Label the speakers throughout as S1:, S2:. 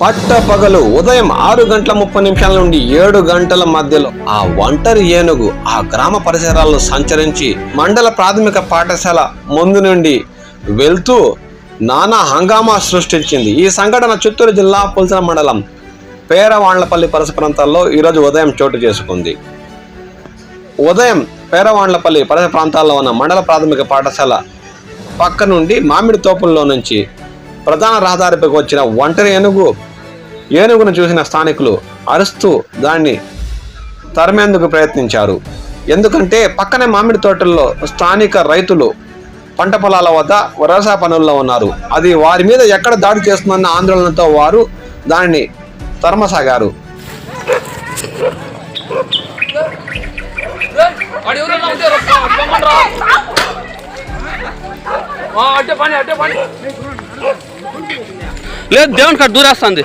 S1: పట్ట పగలు ఉదయం ఆరు గంటల ముప్పై నిమిషాల నుండి ఏడు గంటల మధ్యలో ఆ ఒంటరి ఏనుగు ఆ గ్రామ పరిసరాల్లో సంచరించి మండల ప్రాథమిక పాఠశాల ముందు నుండి వెళ్తూ నానా హంగామా సృష్టించింది. ఈ సంఘటన చిత్తూరు జిల్లా పుల్సల మండలం పేరవాండ్లపల్లి పరిసర ప్రాంతాల్లో ఈరోజు ఉదయం చోటు చేసుకుంది. ఉదయం పేరవాండ్లపల్లి పరిసర ప్రాంతాల్లో ఉన్న మండల ప్రాథమిక పాఠశాల పక్క నుండి మామిడి తోపుల్లో నుంచి ప్రధాన రహదారిపైకి వచ్చిన ఒంటరి ఏనుగు ఏనుగును చూసిన స్థానికులు అరుస్తూ దాన్ని తరిమేందుకు ప్రయత్నించారు. ఎందుకంటే పక్కనే మామిడి తోటల్లో స్థానిక రైతులు పంట పొలాల వద్ద వ్యవసాయ పనుల్లో ఉన్నారు. అది వారి మీద ఎక్కడ దాడి చేస్తుందన్న ఆందోళనతో వారు దానిని తరమసాగారు.
S2: లేదు దేవుని కాడ దూరేస్తుంది.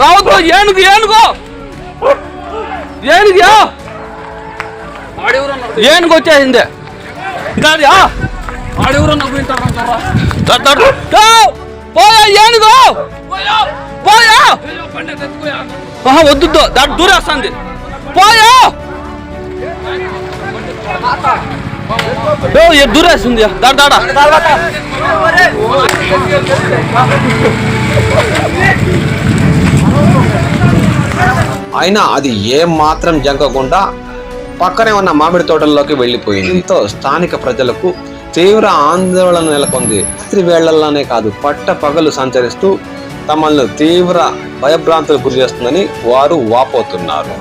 S2: రావద్దు ఏనుగు ఏనుగు ఏనుగు యో ఏనుగు వచ్చేసింది కాదు యా పోయా ఏనుగు పోయా వద్దు దాని దూరేస్తుంది పోయా దూరేస్తుంది దాడా దాడా.
S1: అయినా అది ఏం మాత్రం జంకకుండా పక్కనే ఉన్న మామిడి తోటల్లోకి వెళ్ళిపోయింది. దీంతో స్థానిక ప్రజలకు తీవ్ర ఆందోళన నెలకొంది. రాత్రి వేళ్ళలోనే కాదు పట్ట పగలు సంచరిస్తూ తమను తీవ్ర భయభ్రాంతులకు గురి చేస్తుందని వారు వాపోతున్నారు.